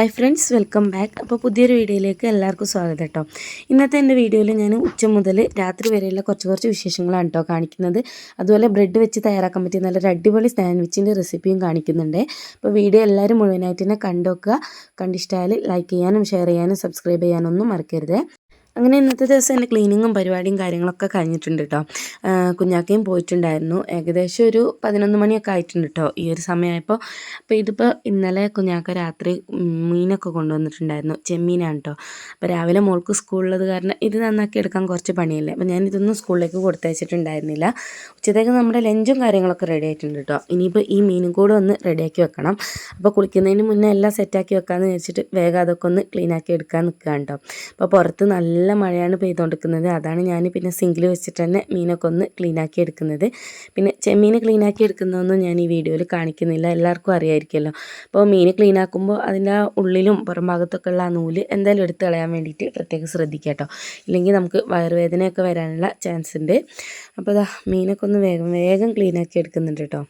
Hi friends welcome back അപ്പോൾ പുതിയൊരു വീഡിയോയിലേക്ക് എല്ലാവർക്കും സ്വാഗതം കേട്ടോ ഇന്നത്തെ എന്റെ വീഡിയോയിൽ ഞാൻ ഉച്ച മുതൽ രാത്രി വരെയുള്ള കുറച്ച് കുറച്ച് വിശേഷങ്ങളാണ് കേട്ടോ കാണിക്കുന്നത്. അതുപോലെ ബ്രെഡ് വെച്ച് തയ്യാറാക്കാൻ പറ്റിയ നല്ലൊരു അടിപൊളി സാൻഡ്വിച്ചിന്റെ റെസിപ്പിയും കാണിക്കുന്നുണ്ട്. അപ്പോൾ വീഡിയോ എല്ലാവരും മുഴുവനായിട്ട് തന്നെ കണ്ടുവെക്കുക കണ്ടിഷ്ടമായാൽ ലൈക്ക് ചെയ്യാനും ഷെയർ ചെയ്യാനും സബ്സ്ക്രൈബ് ചെയ്യാനൊന്നും മറക്കരുത്. അങ്ങനെ ഇന്നത്തെ ദിവസം എന്റെ ക്ലീനിങ്ങും പരിപാടിയും കാര്യങ്ങളൊക്കെ കഴിഞ്ഞിട്ടുണ്ട് കേട്ടോ കുഞ്ഞാക്കയും പോയിട്ടുണ്ടായിരുന്നു. ഏകദേശം ഒരു പതിനൊന്ന് മണിയൊക്കെ ആയിട്ടുണ്ട് കേട്ടോ ഈ ഒരു സമയമായപ്പോൾ. അപ്പോൾ ഇതിപ്പോൾ ഇന്നലെ കുഞ്ഞാക്ക രാത്രി മീനൊക്കെ കൊണ്ടുവന്നിട്ടുണ്ടായിരുന്നു. ചെമ്മീനാണ് കേട്ടോ അപ്പോൾ രാവിലെ മോൾക്ക് സ്കൂളിലത് കാരണം ഇത് നന്നാക്കി എടുക്കാൻ കുറച്ച് പണിയല്ലേ. അപ്പോൾ ഞാൻ ഇതൊന്നും സ്കൂളിലേക്ക് കൊടുത്തയച്ചിട്ടുണ്ടായിരുന്നില്ല ഉച്ചത്തേക്ക് നമ്മുടെ ലഞ്ചും കാര്യങ്ങളൊക്കെ റെഡി ആയിട്ടുണ്ട് കേട്ടോ ഇനിയിപ്പോൾ ഈ മീനും കൂടെ ഒന്ന് റെഡിയാക്കി വെക്കണം. അപ്പോൾ കുളിക്കുന്നതിന് മുന്നേ എല്ലാം സെറ്റാക്കി വെക്കാമെന്ന് വെച്ചിട്ട് വേഗം അതൊക്കെ ഒന്ന് ക്ലീനാക്കി എടുക്കാൻ നിൽക്കുകയാണ് കേട്ടോ അപ്പോൾ പുറത്ത് നല്ല നല്ല മഴയാണ് പെയ്തുകൊണ്ടിരിക്കുന്നത് അതാണ് ഞാൻ പിന്നെ സിങ്കിൽ വെച്ചിട്ട് തന്നെ മീനൊക്കെ ഒന്ന് ക്ലീനാക്കി എടുക്കുന്നത്. പിന്നെ ചെമ്മീൻ ക്ലീനാക്കി എടുക്കുന്നതൊന്നും ഞാൻ ഈ വീഡിയോയിൽ കാണിക്കുന്നില്ല. എല്ലാവർക്കും അറിയായിരിക്കുമല്ലോ അപ്പോൾ മീൻ ക്ലീനാക്കുമ്പോൾ അതിന്റെ ആ ഉള്ളിലും പുറം ഭാഗത്തൊക്കെ ഉള്ള ആ നൂൽ എന്തായാലും എടുത്ത് കളയാൻ വേണ്ടിയിട്ട് പ്രത്യേകം ശ്രദ്ധിക്കുക കേട്ടോ. ഇല്ലെങ്കിൽ നമുക്ക് വയറുവേദനയൊക്കെ വരാനുള്ള ചാൻസ് ഉണ്ട്. അപ്പോൾ അതാ മീനൊക്കെ ഒന്ന് വേഗം വേഗം ക്ലീനാക്കി എടുക്കുന്നുണ്ട് കേട്ടോ.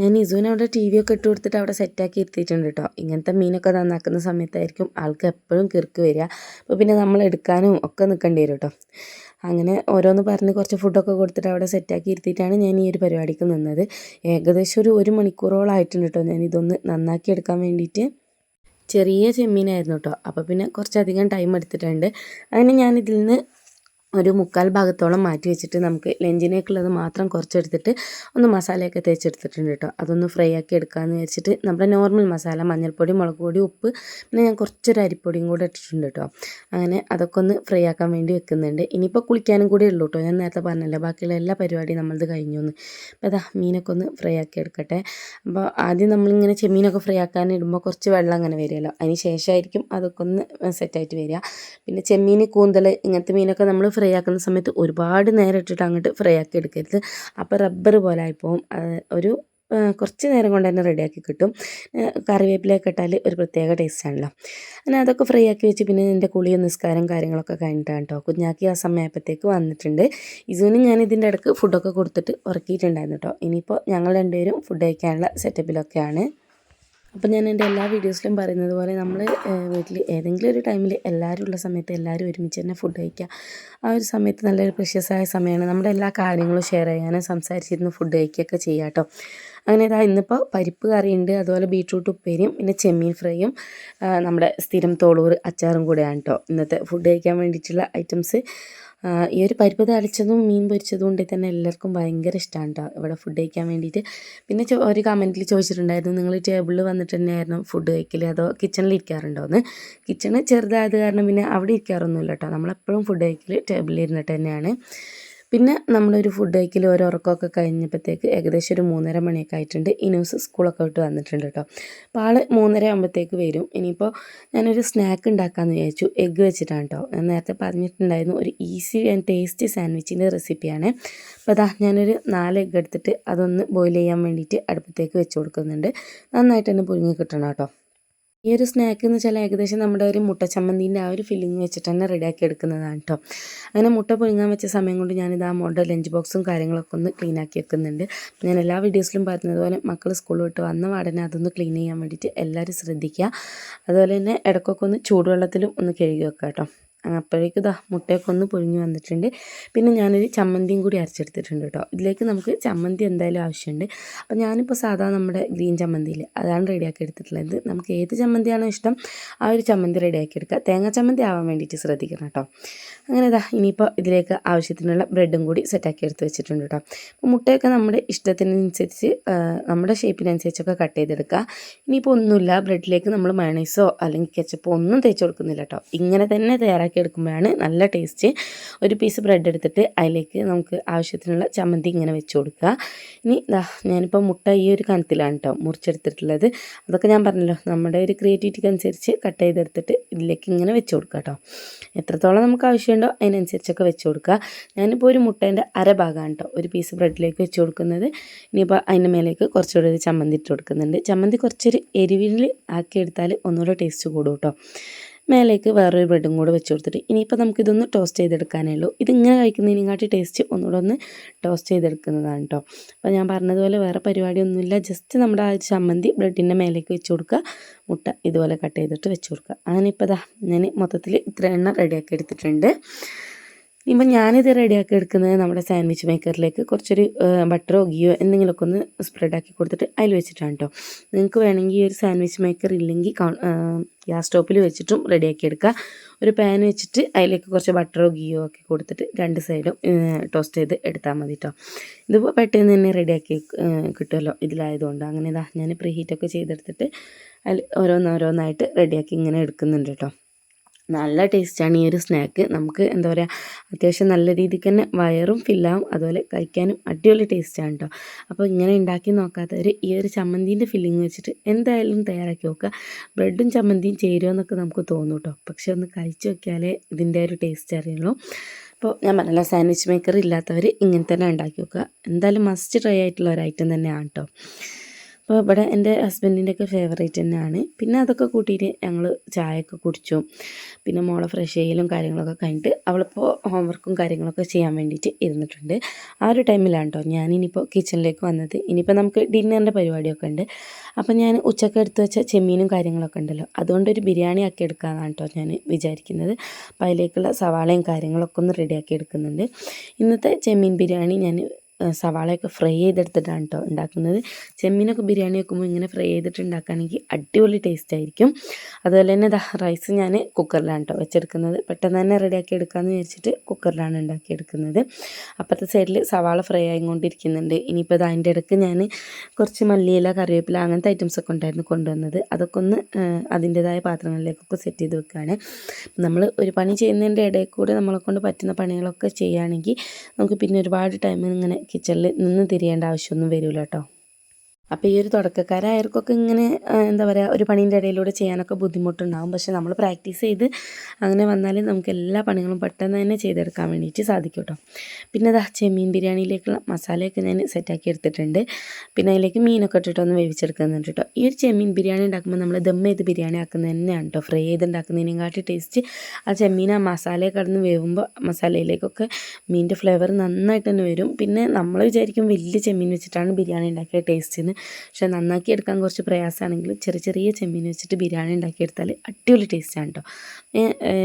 ഞാൻ ഇസുവിന് അവിടെ ടി വി ഒക്കെ ഇട്ട് കൊടുത്തിട്ട് അവിടെ സെറ്റാക്കി ഇരുത്തിയിട്ടുണ്ട് കേട്ടോ ഇങ്ങനത്തെ മീനൊക്കെ നന്നാക്കുന്ന സമയത്തായിരിക്കും ആൾക്ക് എപ്പോഴും കിർക്ക് വരിക. അപ്പോൾ പിന്നെ നമ്മൾ എടുക്കാനും ഒക്കെ നിൽക്കേണ്ടി വരും കേട്ടോ അങ്ങനെ ഓരോന്ന് പറഞ്ഞ് കുറച്ച് ഫുഡൊക്കെ കൊടുത്തിട്ട് അവിടെ സെറ്റാക്കി ഇരുത്തിയിട്ടാണ് ഞാൻ ഈ ഒരു പരിപാടിക്ക് നിന്നത്. ഏകദേശം ഒരു ഒരു മണിക്കൂറോളായിട്ടുണ്ട് കേട്ടോ ഞാൻ ഇതൊന്ന് നന്നാക്കി എടുക്കാൻ വേണ്ടിയിട്ട്. ചെറിയ ചെമ്മീനായിരുന്നു കേട്ടോ അപ്പോൾ പിന്നെ കുറച്ചധികം ടൈം എടുത്തിട്ടുണ്ട്. അങ്ങനെ ഞാൻ ഇതിൽ നിന്ന് ഒരു മുക്കാൽ ഭാഗത്തോളം മാറ്റി വെച്ചിട്ട് നമുക്ക് ലഞ്ചിനേക്കുള്ളത് മാത്രം കുറച്ചെടുത്തിട്ട് ഒന്ന് മസാലയൊക്കെ തേച്ചെടുത്തിട്ടുണ്ട് കേട്ടോ. അതൊന്ന് ഫ്രൈ ആക്കി എടുക്കാമെന്ന് വെച്ചിട്ട് നമ്മുടെ നോർമൽ മസാല മഞ്ഞൾപ്പൊടി മുളക് പൊടി ഉപ്പ് പിന്നെ ഞാൻ കുറച്ചൊരു അരിപ്പൊടിയും കൂടെ ഇട്ടിട്ടുണ്ട് കേട്ടോ. അങ്ങനെ അതൊക്കെ ഒന്ന് ഫ്രൈ ആക്കാൻ വേണ്ടി വെക്കുന്നുണ്ട്. ഇനിയിപ്പോൾ കുളിക്കാനും കൂടി ഉള്ളൂ കേട്ടോ. ഞാൻ നേരത്തെ പറഞ്ഞല്ലോ ബാക്കിയുള്ള എല്ലാ പരിപാടിയും നമ്മളത് കഴിഞ്ഞു എന്ന്. അപ്പോൾ അതാ മീനൊക്കെ ഒന്ന് ഫ്രൈ ആക്കി എടുക്കട്ടെ. അപ്പോൾ ആദ്യം നമ്മളിങ്ങനെ ചെമ്മീനൊക്കെ ഫ്രൈ ആക്കാൻ ഇടുമ്പോൾ കുറച്ച് വെള്ളം അങ്ങനെ വരുമല്ലോ. അതിന് ശേഷമായിരിക്കും അതൊക്കെ ഒന്ന് സെറ്റായിട്ട് വരിക. പിന്നെ ചെമ്മീൻ കൂന്തൽ ഇങ്ങനത്തെ മീനൊക്കെ നമ്മൾ ഫ്രൈ ആക്കുന്ന സമയത്ത് ഒരുപാട് നേരം ഇട്ടിട്ട് അങ്ങോട്ട് ഫ്രൈ ആക്കി എടുക്കരുത്. അപ്പോൾ റബ്ബർ പോലെ ആയിപ്പോവും. ഒരു കുറച്ച് നേരം കൊണ്ട് തന്നെ റെഡിയാക്കി കിട്ടും. കറിവേപ്പിലയൊക്കെ ഇട്ടാൽ ഒരു പ്രത്യേക ടേസ്റ്റ് ആണല്ലോ. അങ്ങനെ അതൊക്കെ ഫ്രൈ ആക്കി വെച്ച് പിന്നെ എന്റെ കുളിയും നിസ്കാരം കാര്യങ്ങളൊക്കെ കഴിഞ്ഞിട്ടാണ് കേട്ടോ കുഞ്ഞാക്കി ആ സമയപ്പോഴത്തേക്ക് വന്നിട്ടുണ്ട്. ഇസുവിനും ഞാൻ ഇതിന്റെ ഇടയ്ക്ക് ഫുഡൊക്കെ കൊടുത്തിട്ട് ഉറക്കിയിട്ടുണ്ടായിരുന്നു കേട്ടോ ഇനിയിപ്പോൾ ഞങ്ങൾ രണ്ടുപേരും ഫുഡ് കഴിക്കാനുള്ള സെറ്റപ്പിലൊക്കെയാണ് അപ്പം ഞാൻ എന്റെ എല്ലാ വീഡിയോസിലും പറയുന്നത് പോലെ നമ്മൾ വീട്ടിൽ ഏതെങ്കിലും ഒരു ടൈമിൽ എല്ലാവരും ഉള്ള സമയത്ത് എല്ലാവരും ഒരുമിച്ച് തന്നെ ഫുഡ് കഴിക്കുക ആ ഒരു സമയത്ത് നല്ലൊരു പ്രഷ്യസായ സമയമാണ് നമ്മുടെ എല്ലാ കാര്യങ്ങളും ഷെയർ ചെയ്യാനും സംസാരിച്ചിരുന്ന് ഫുഡ് കഴിക്കുകയൊക്കെ ചെയ്യാം കേട്ടോ. അങ്ങനെ ഇതാ ഇന്നിപ്പോൾ പരിപ്പ് കറിയുണ്ട് അതുപോലെ ബീട്രൂട്ട് ഉപ്പേരിയും പിന്നെ ചെമ്മീൻ ഫ്രൈയും നമ്മുടെ സ്ഥിരം തോളൂർ അച്ചാറും കൂടെയാണ് കേട്ടോ. ഇന്നത്തെ ഫുഡ് കഴിക്കാൻ വേണ്ടിയിട്ടുള്ള ഐറ്റംസ് ഈ ഒരു പരിപ്പ് തളിച്ചതും മീൻ പൊരിച്ചതും കൊണ്ട് തന്നെ എല്ലാവർക്കും ഭയങ്കര ഇഷ്ടമാണ് കേട്ടോ ഇവിടെ ഫുഡ് കഴിക്കാൻ വേണ്ടിയിട്ട്. പിന്നെ ഒരു കമന്റിൽ ചോദിച്ചിട്ടുണ്ടായിരുന്നു നിങ്ങൾ ടേബിളിൽ വന്നിട്ട് തന്നെയായിരുന്നു ഫുഡ് കഴിക്കൽ അതോ കിച്ചണിൽ ഇരിക്കാറുണ്ടോ എന്ന്? കിച്ചണ് ചെറുതായത് കാരണം പിന്നെ അവിടെ ഇരിക്കാറൊന്നുമില്ല കേട്ടോ നമ്മളെപ്പോഴും ഫുഡ് കഴിക്കൽ ടേബിളിൽ ഇരുന്നിട്ട് തന്നെയാണ്. പിന്നെ നമ്മളൊരു ഫുഡ് കഴിക്കൽ ഓരോ ഉറക്കമൊക്കെ കഴിഞ്ഞപ്പോഴത്തേക്ക് ഏകദേശം ഒരു മൂന്നര മണിയൊക്കെ ആയിട്ടുണ്ട്. ഇനൂസ് സ്കൂളൊക്കെ വിട്ട് വന്നിട്ടുണ്ട് കേട്ടോ. അപ്പോൾ ആൾ മൂന്നര ആകുമ്പോഴത്തേക്ക് വരും. ഇനിയിപ്പോൾ ഞാനൊരു സ്നാക്ക് ഉണ്ടാക്കാമെന്ന് വിചാരിച്ചു. എഗ്ഗ് വെച്ചിട്ടാണ് കേട്ടോ. ഞാൻ നേരത്തെ പറഞ്ഞിട്ടുണ്ടായിരുന്നു ഒരു ഈസി ആൻഡ് ടേസ്റ്റി സാൻഡ്വിച്ചിന്റെ റെസിപ്പിയാണ് അപ്പോൾ അതാ ഞാനൊരു നാല് എഗ്ഗ് എടുത്തിട്ട് അതൊന്ന് ബോയിൽ ചെയ്യാൻ വേണ്ടിയിട്ട് അടുപ്പത്തേക്ക് വെച്ച് കൊടുക്കുന്നുണ്ട്. നന്നായിട്ട് തന്നെ പുഴുങ്ങി കിട്ടണം കേട്ടോ. ഈ ഒരു സ്നാക്ക് എന്ന് വെച്ചാൽ ഏകദേശം നമ്മുടെ ഒരു മുട്ട ചമ്മന്തിന്റെ ആ ഒരു ഫില്ലിങ് വെച്ചിട്ട് തന്നെ റെഡിയാക്കി എടുക്കുന്നതാണ് കേട്ടോ അങ്ങനെ മുട്ട പുഴുങ്ങാൻ വെച്ച സമയം കൊണ്ട് ഞാനിത് ആ മോളുടെ ലഞ്ച് ബോക്സും കാര്യങ്ങളൊക്കെ ഒന്ന് ക്ലീൻ ആക്കി വെക്കുന്നുണ്ട്. ഞാൻ എല്ലാ വീഡിയോസിലും പറഞ്ഞതുപോലെ മക്കൾ സ്കൂളിൽ വിട്ട് വന്ന പാടനെ അതൊന്ന് ക്ലീൻ ചെയ്യാൻ വേണ്ടിയിട്ട് എല്ലാവരും ശ്രദ്ധിക്കുക. അതുപോലെ തന്നെ ഇടയ്ക്കൊക്കെ ഒന്ന് ചൂടുവെള്ളത്തിലും ഒന്ന് കഴുകി വെക്കാം കേട്ടോ അപ്പോഴേക്കും ഇതാ മുട്ടയൊക്കെ ഒന്ന് പൊഴിഞ്ഞ് വന്നിട്ടുണ്ട്. പിന്നെ ഞാനൊരു ചമ്മന്തിയും കൂടി അരച്ചെടുത്തിട്ടുണ്ട് കേട്ടോ. ഇതിലേക്ക് നമുക്ക് ചമ്മന്തി എന്തായാലും ആവശ്യമുണ്ട്. അപ്പോൾ ഞാനിപ്പോൾ സാധാരണ നമ്മുടെ ഗ്രീൻ ചമ്മന്തിയിൽ അതാണ് റെഡിയാക്കി എടുത്തിട്ടുള്ളത്. നമുക്ക് ഏത് ചമ്മന്തിയാണോ ഇഷ്ടം ആ ഒരു ചമ്മന്തി റെഡിയാക്കി എടുക്കുക തേങ്ങ ചമ്മന്തി ആവാൻ വേണ്ടിയിട്ട് ശ്രദ്ധിക്കണം കേട്ടോ. അങ്ങനെ ഇതാ ഇനിയിപ്പോൾ ഇതിലേക്ക് ആവശ്യത്തിനുള്ള ബ്രെഡും കൂടി സെറ്റാക്കി എടുത്ത് വെച്ചിട്ടുണ്ട് കേട്ടോ. മുട്ടയൊക്കെ നമ്മുടെ ഇഷ്ടത്തിനനുസരിച്ച് നമ്മുടെ ഷേപ്പിനനുസരിച്ചൊക്കെ കട്ട് ചെയ്തെടുക്കുക ഇനിയിപ്പോൾ ഒന്നുമില്ല ബ്രെഡിലേക്ക് നമ്മൾ മയണൈസോ അല്ലെങ്കിൽ കെച്ചപ്പോ ഒന്നും തേച്ച് കൊടുക്കുന്നില്ല കേട്ടോ. ഇങ്ങനെ തന്നെ തയ്യാറാക്കി എടുക്കുമ്പോഴാണ് നല്ല ടേസ്റ്റ്. ഒരു പീസ് ബ്രെഡ് എടുത്തിട്ട് അതിലേക്ക് നമുക്ക് ആവശ്യത്തിനുള്ള ചമ്മന്തി ഇങ്ങനെ വെച്ച് കൊടുക്കുക. ഇനി ഇതാ ഞാനിപ്പോൾ മുട്ട ഈ ഒരു കനത്തിലാണ് കേട്ടോ മുറിച്ചെടുത്തിട്ടുള്ളത്. അതൊക്കെ ഞാൻ പറഞ്ഞല്ലോ നമ്മുടെ ഒരു ക്രിയേറ്റിവിറ്റിക്ക് അനുസരിച്ച് കട്ട് ചെയ്തെടുത്തിട്ട് ഇതിലേക്ക് ഇങ്ങനെ വെച്ച് കൊടുക്കുക കേട്ടോ എത്രത്തോളം നമുക്ക് ആവശ്യമുണ്ടോ അതിനനുസരിച്ചൊക്കെ വെച്ച് കൊടുക്കുക. ഞാനിപ്പോൾ ഒരു മുട്ടേന്റെ അര ഭാഗമാണ് കേട്ടോ ഒരു പീസ് ബ്രെഡിലേക്ക് വെച്ച് കൊടുക്കുന്നത്. ഇനിയിപ്പോൾ അതിന്റെ മേലേക്ക് കുറച്ചുകൂടി ഒരു ചമ്മന്തി ഇട്ട് കൊടുക്കുന്നുണ്ട്. ചമ്മന്തി കുറച്ചൊരു എരിവിൽ ആക്കി എടുത്താൽ ഒന്നുകൂടെ ടേസ്റ്റ് കൂടും കേട്ടോ മേലേക്ക് വേറൊരു ബ്രെഡും കൂടെ വെച്ച് കൊടുത്തിട്ട് ഇനിയിപ്പോൾ നമുക്കിതൊന്ന് ടോസ്റ്റ് ചെയ്തെടുക്കാനേ ഉള്ളൂ. ഇതിങ്ങനെ കഴിക്കുന്നതിനെക്കാട്ടി ടേസ്റ്റ് ഒന്നുകൂടെ ഒന്ന് ടോസ്റ്റ് ചെയ്തെടുക്കുന്നതാണ് കേട്ടോ അപ്പോൾ ഞാൻ പറഞ്ഞതുപോലെ വേറെ പരിപാടിയൊന്നുമില്ല. ജസ്റ്റ് നമ്മുടെ ആ ചമ്മന്തി ബ്രെഡിന്റെ മേലേക്ക് വെച്ച് കൊടുക്കുക. മുട്ട ഇതുപോലെ കട്ട് ചെയ്തിട്ട് വെച്ച് കൊടുക്കുക. അങ്ങനെ ഇപ്പോൾ ഞാൻ മൊത്തത്തിൽ ഇത്ര എണ്ണ റെഡിയാക്കി എടുത്തിട്ടുണ്ട്. ഇനിയിപ്പോൾ ഞാനിത് റെഡിയാക്കി എടുക്കുന്നത് നമ്മുടെ സാൻഡ്വിച്ച് മേക്കറിലേക്ക് കുറച്ചൊരു ബട്ടറോ ഗിയോ എന്തെങ്കിലുമൊക്കെ ഒന്ന് സ്പ്രെഡാക്കി കൊടുത്തിട്ട് അതിൽ വെച്ചിട്ടാണ് കേട്ടോ നിങ്ങൾക്ക് വേണമെങ്കിൽ ഈ ഒരു സാൻഡ്വിച്ച് മേക്കർ ഇല്ലെങ്കിൽ ഗ്യാസ് സ്റ്റോപ്പിൽ വെച്ചിട്ടും റെഡിയാക്കി എടുക്കുക. ഒരു പാൻ വെച്ചിട്ട് അതിലേക്ക് കുറച്ച് ബട്ടറോ ഗിയോ ഒക്കെ കൊടുത്തിട്ട് രണ്ട് സൈഡും ടോസ്റ്റ് ചെയ്ത് എടുത്താൽ മതി കേട്ടോ ഇതിപ്പോൾ പെട്ടെന്ന് തന്നെ റെഡിയാക്കി കിട്ടുമല്ലോ ഇതിലായതുകൊണ്ട്. അങ്ങനെ ഇതാ ഞാൻ പ്രീ ഹീറ്റൊക്കെ ചെയ്തെടുത്തിട്ട് അതിൽ ഓരോന്നോരോന്നായിട്ട് റെഡിയാക്കി ഇങ്ങനെ എടുക്കുന്നുണ്ട് കേട്ടോ നല്ല ടേസ്റ്റാണ് ഈ ഒരു സ്നാക്ക്. നമുക്ക് എന്താ പറയുക അത്യാവശ്യം നല്ല രീതിക്ക് തന്നെ വയറും ഫില്ലാവും അതുപോലെ കഴിക്കാനും അടിപൊളി ടേസ്റ്റാണ് കേട്ടോ അപ്പോൾ ഇങ്ങനെ ഉണ്ടാക്കി നോക്കാത്തവർ ഈ ഒരു ചമ്മന്തീന്റെ ഫില്ലിങ് വെച്ചിട്ട് എന്തായാലും തയ്യാറാക്കി നോക്കുക. ബ്രെഡും ചമ്മന്തിയും ചേരുമെന്നൊക്കെ നമുക്ക് തോന്നും കേട്ടോ പക്ഷെ ഒന്ന് കഴിച്ചു നോക്കിയാലേ ഇതിന്റെ ഒരു ടേസ്റ്റ് അറിയുള്ളൂ. അപ്പോൾ ഞാൻ പറഞ്ഞില്ല സാൻഡ്വിച്ച് മേക്കർ ഇല്ലാത്തവർ ഇങ്ങനെ തന്നെ ഉണ്ടാക്കി നോക്കുക. എന്തായാലും മസ്റ്റ് ട്രൈ ആയിട്ടുള്ള ഒരു ഐറ്റം തന്നെയാണ് കേട്ടോ അപ്പോൾ ഇവിടെ എന്റെ ഹസ്ബൻഡിന്റെ ഒക്കെ ഫേവറേറ്റ് തന്നെയാണ്. പിന്നെ അതൊക്കെ കൂട്ടിയിട്ട് ഞങ്ങൾ ചായയൊക്കെ കുടിച്ചു. പിന്നെ മോളെ ഫ്രഷ് ചെയ്യലും കാര്യങ്ങളൊക്കെ കഴിഞ്ഞിട്ട് അവളിപ്പോൾ ഹോംവർക്കും കാര്യങ്ങളൊക്കെ ചെയ്യാൻ വേണ്ടിയിട്ട് ഇരുന്നിട്ടുണ്ട്. ആ ഒരു ടൈമിലാണ് കേട്ടോ ഞാനിനിയിപ്പോൾ കിച്ചണിലേക്ക് വന്നത്. ഇനിയിപ്പോൾ നമുക്ക് ഡിന്നറിന്റെ പരിപാടിയൊക്കെ ഉണ്ട്. അപ്പോൾ ഞാൻ ഉച്ചയ്ക്ക് എടുത്ത് വെച്ച ചെമ്മീനും കാര്യങ്ങളൊക്കെ ഉണ്ടല്ലോ അതുകൊണ്ട് ഒരു ബിരിയാണി ആക്കി എടുക്കാമെന്നാണ് കേട്ടോ ഞാൻ വിചാരിക്കുന്നത്. അപ്പോൾ അതിലേക്കുള്ള സവാളയും കാര്യങ്ങളൊക്കെ ഒന്ന് റെഡിയാക്കി എടുക്കുന്നുണ്ട്. ഇന്നത്തെ ചെമ്മീൻ ബിരിയാണി ഞാൻ സവാളയൊക്കെ ഫ്രൈ ചെയ്തെടുത്തിട്ടാണ് കേട്ടോ ഉണ്ടാക്കുന്നത്. ചെമ്മീനൊക്കെ ബിരിയാണി വെക്കുമ്പോൾ ഇങ്ങനെ ഫ്രൈ ചെയ്തിട്ട് ഉണ്ടാക്കുകയാണെങ്കിൽ അടിപൊളി ടേസ്റ്റ് ആയിരിക്കും. അതുപോലെ തന്നെ റൈസ് ഞാൻ കുക്കറിലാണ് കേട്ടോ വെച്ചെടുക്കുന്നത്. പെട്ടെന്ന് തന്നെ റെഡിയാക്കി എടുക്കാമെന്ന് വിചാരിച്ചിട്ട് കുക്കറിലാണ് ഉണ്ടാക്കിയെടുക്കുന്നത് അപ്പുറത്തെ സൈഡിൽ സവാള ഫ്രൈ ആയിക്കൊണ്ടിരിക്കുന്നുണ്ട്. ഇനിയിപ്പോൾ അതിന്റെ ഇടയ്ക്ക് ഞാൻ കുറച്ച് മല്ലിയില കറിവേപ്പില അങ്ങനത്തെ ഐറ്റംസൊക്കെ ഉണ്ടായിരുന്നു കൊണ്ടുവന്നത്. അതൊക്കെ ഒന്ന് അതിന്റെതായ പാത്രങ്ങളിലേക്കൊക്കെ സെറ്റ് ചെയ്ത് വെക്കുകയാണ് നമ്മൾ ഒരു പണി ചെയ്യുന്നതിന്റെ ഇടയിൽ കൂടെ നമ്മളെ കൊണ്ട് പറ്റുന്ന പണികളൊക്കെ ചെയ്യുകയാണെങ്കിൽ നമുക്ക് പിന്നെ ഒരുപാട് ടൈം ഇങ്ങനെ കിച്ചണിൽ നിന്ന് തിരിയേണ്ട ആവശ്യമൊന്നും വരില്ല കേട്ടോ അപ്പോൾ ഈ ഒരു തുടക്കക്കാരായവർക്കൊക്കെ ഇങ്ങനെ എന്താ പറയുക ഒരു പണീന്റെ ഇടയിലൂടെ ചെയ്യാനൊക്കെ ബുദ്ധിമുട്ടുണ്ടാകും പക്ഷേ നമ്മൾ പ്രാക്ടീസ് ചെയ്ത് അങ്ങനെ വന്നാൽ നമുക്ക് എല്ലാ പണികളും പെട്ടെന്ന് തന്നെ ചെയ്തെടുക്കാൻ വേണ്ടിയിട്ട് സാധിക്കും കേട്ടോ പിന്നെ അതാ ചെമ്മീൻ ബിരിയാണിയിലേക്കുള്ള മസാലയൊക്കെ ഞാൻ സെറ്റാക്കി എടുത്തിട്ടുണ്ട്. പിന്നെ അതിലേക്ക് മീനൊക്കെ ഇട്ടിട്ടൊന്ന് വേവിച്ചെടുക്കുന്നുണ്ട് കേട്ടോ. ഈ ഒരു ചെമ്മീൻ ബിരിയാണി ഉണ്ടാക്കുമ്പോൾ നമ്മൾ ദം ചെയ്ത് ബിരിയാണി ആക്കുന്നത് തന്നെയാണ് കേട്ടോ. ഫ്രൈ ചെയ്ത് ഉണ്ടാക്കുന്നതിനെക്കാട്ടി ടേസ്റ്റ് ആ ചെമ്മീൻ ആ മസാലയെ കടന്ന് വേവുമ്പോൾ മസാലയിലേക്കൊക്കെ മീനിന്റെ ഫ്ലേവർ നന്നായിട്ട് തന്നെ വരും. പിന്നെ നമ്മൾ വിചാരിക്കും വലിയ ചെമ്മീൻ വെച്ചിട്ടാണ് ബിരിയാണി ഉണ്ടാക്കിയ ടേസ്റ്റ് പക്ഷെ നന്നാക്കി എടുക്കാൻ കുറച്ച് പ്രയാസമാണെങ്കിൽ ചെറിയ ചെറിയ ചെമ്മീൻ വെച്ചിട്ട് ബിരിയാണി ഉണ്ടാക്കിയെടുത്താൽ അടിപൊളി ടേസ്റ്റാണ് കേട്ടോ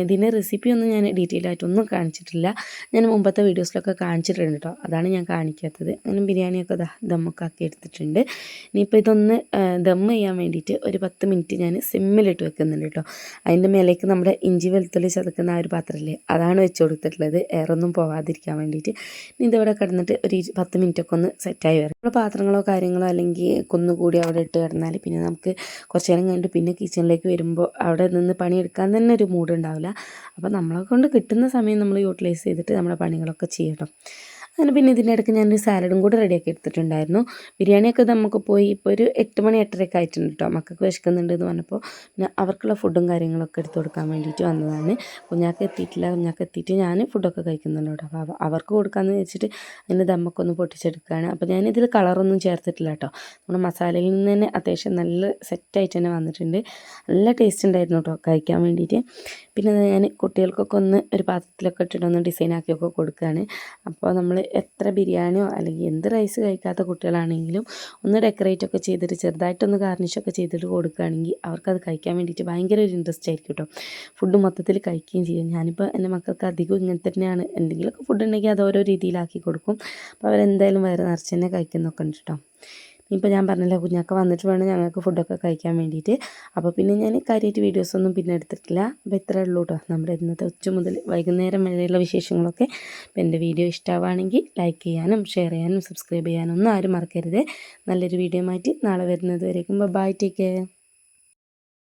ഇതിന്റെ റെസിപ്പിയൊന്നും ഞാൻ ഡീറ്റെയിൽ ആയിട്ടൊന്നും കാണിച്ചിട്ടില്ല. ഞാൻ മുമ്പത്തെ വീഡിയോസിലൊക്കെ കാണിച്ചിട്ടുണ്ട് കേട്ടോ അതാണ് ഞാൻ കാണിക്കാത്തത്. അങ്ങനെ ബിരിയാണിയൊക്കെ ദമ്മൊക്കെ ആക്കി എടുത്തിട്ടുണ്ട്. ഇനിയിപ്പോൾ ഇതൊന്ന് ദം ചെയ്യാൻ വേണ്ടിയിട്ട് ഒരു പത്ത് മിനിറ്റ് ഞാൻ സിമ്മിലിട്ട് വെക്കുന്നുണ്ട് കേട്ടോ അതിന്റെ മേലേക്ക് നമ്മുടെ ഇഞ്ചി വെളുത്തുള്ളി ചതക്കുന്ന ആ ഒരു പാത്രമല്ലേ അതാണ് വെച്ച് കൊടുത്തിട്ടുള്ളത്. എയറൊന്നും പോവാതിരിക്കാൻ വേണ്ടിയിട്ട്. ഇനി ഇതവിടെ കിടന്നിട്ട് ഒരു പത്ത് മിനിറ്റൊക്കെ ഒന്ന് സെറ്റായി വരും നമ്മുടെ പാത്രങ്ങളോ കാര്യങ്ങളോ അല്ലെങ്കിൽ കുന്നുകൂടി അവിടെ ഇട്ട് കിടന്നാൽ പിന്നെ നമുക്ക് കുറച്ച് നേരം കഴിഞ്ഞിട്ട് പിന്നെ കിച്ചണിലേക്ക് വരുമ്പോൾ അവിടെ നിന്ന് പണിയെടുക്കാൻ തന്നെ ഒരു മൂഡ് ഉണ്ടാവില്ല. അപ്പോൾ നമ്മളെ കൊണ്ട് കിട്ടുന്ന സമയം നമ്മൾ യൂട്ടിലൈസ് ചെയ്തിട്ട് നമ്മുടെ പണികളൊക്കെ ചെയ്യണം അങ്ങനെ പിന്നെ ഇതിന്റെ ഇടയ്ക്ക് ഞാനൊരു സാലഡും കൂടെ റെഡിയാക്കി എടുത്തിട്ടുണ്ടായിരുന്നു. ബിരിയാണിയൊക്കെ നമുക്ക് പോയി ഇപ്പോൾ ഒരു എട്ട് മണി എട്ടരയൊക്കെ ആയിട്ടുണ്ട് കേട്ടോ മക്കൾക്ക് വിശക്കുന്നുണ്ട് എന്ന് പറഞ്ഞപ്പോൾ പിന്നെ അവർക്കുള്ള ഫുഡും കാര്യങ്ങളൊക്കെ എടുത്തു കൊടുക്കാൻ വേണ്ടിയിട്ട് വന്നതാണ്. കുഞ്ഞാക്ക് എത്തിയിട്ടില്ല. കുഞ്ഞാക്ക് എത്തിയിട്ട് ഞാൻ ഫുഡൊക്കെ കഴിക്കുന്നുണ്ട് കേട്ടോ അപ്പോൾ അവർക്ക് കൊടുക്കാമെന്ന് വെച്ചിട്ട് അതിന്റെ ദമ്മക്കൊന്ന് പൊട്ടിച്ചെടുക്കുകയാണ് അപ്പോൾ ഞാനിതിൽ കളറൊന്നും ചേർത്തിട്ടില്ല കേട്ടോ നമ്മുടെ മസാലയിൽ നിന്ന് തന്നെ അത്യാവശ്യം നല്ല സെറ്റായിട്ട് തന്നെ വന്നിട്ടുണ്ട്. നല്ല ടേസ്റ്റ് ഉണ്ടായിരുന്നു കേട്ടോ കഴിക്കാൻ വേണ്ടിയിട്ട്. പിന്നെ ഞാൻ കുട്ടികൾക്കൊക്കെ ഒന്ന് ഒരു പാത്രത്തിലൊക്കെ ഇട്ടിട്ട് ഒന്ന് ഡിസൈനാക്കിയൊക്കെ കൊടുക്കുകയാണ്. അപ്പോൾ നമ്മൾ എത്ര ബിരിയാണിയോ അല്ലെങ്കിൽ എന്ത് റൈസ് കഴിക്കാത്ത കുട്ടികളാണെങ്കിലും ഒന്ന് ഡെക്കറേറ്റ് ഒക്കെ ചെയ്തിട്ട് ചെറുതായിട്ടൊന്ന് ഗാർണിഷൊക്കെ ചെയ്തിട്ട് കൊടുക്കുകയാണെങ്കിൽ അവർക്കത് കഴിക്കാൻ വേണ്ടിയിട്ട് ഭയങ്കര ഒരു ഇൻട്രസ്റ്റ് ആയിരിക്കും കേട്ടോ. ഫുഡ് മൊത്തത്തിൽ കഴിക്കുകയും ചെയ്യും. ഞാനിപ്പോൾ എന്റെ മക്കൾക്ക് അധികം ഇങ്ങനെ തന്നെയാണ്. എന്തെങ്കിലുമൊക്കെ ഫുഡ് ഉണ്ടെങ്കിൽ അത് ഓരോ രീതിയിലാക്കി കൊടുക്കും. അപ്പോൾ അവരെന്തായാലും വയറ് നിറച്ച് തന്നെ കഴിക്കുന്നൊക്കെ ഉണ്ട് കേട്ടോ. ഇപ്പോൾ ഞാൻ പറഞ്ഞില്ല കുഞ്ഞാക്ക വന്നിട്ട് വേണം ഞങ്ങൾക്ക് ഫുഡൊക്കെ കഴിക്കാൻ വേണ്ടിയിട്ട്. അപ്പോൾ പിന്നെ ഞാൻ കാര്യമായിട്ട് വീഡിയോസൊന്നും പിന്നെ എടുത്തിട്ടില്ല. അപ്പോൾ ഇത്രയേ ഉള്ളൂ കേട്ടോ നമ്മുടെ ഇന്നത്തെ ഉച്ച മുതൽ വൈകുന്നേരം വരെയുള്ള വിശേഷങ്ങളൊക്കെ. അപ്പോൾ എന്റെ വീഡിയോ ഇഷ്ടമാവുകയാണെങ്കിൽ ലൈക്ക് ചെയ്യാനും ഷെയർ ചെയ്യാനും സബ്സ്ക്രൈബ് ചെയ്യാനും ഒന്നും ആരും മറക്കരുത്. നല്ലൊരു വീഡിയോ മാറ്റി നാളെ വരുന്നത് വരേക്കും. Bye take care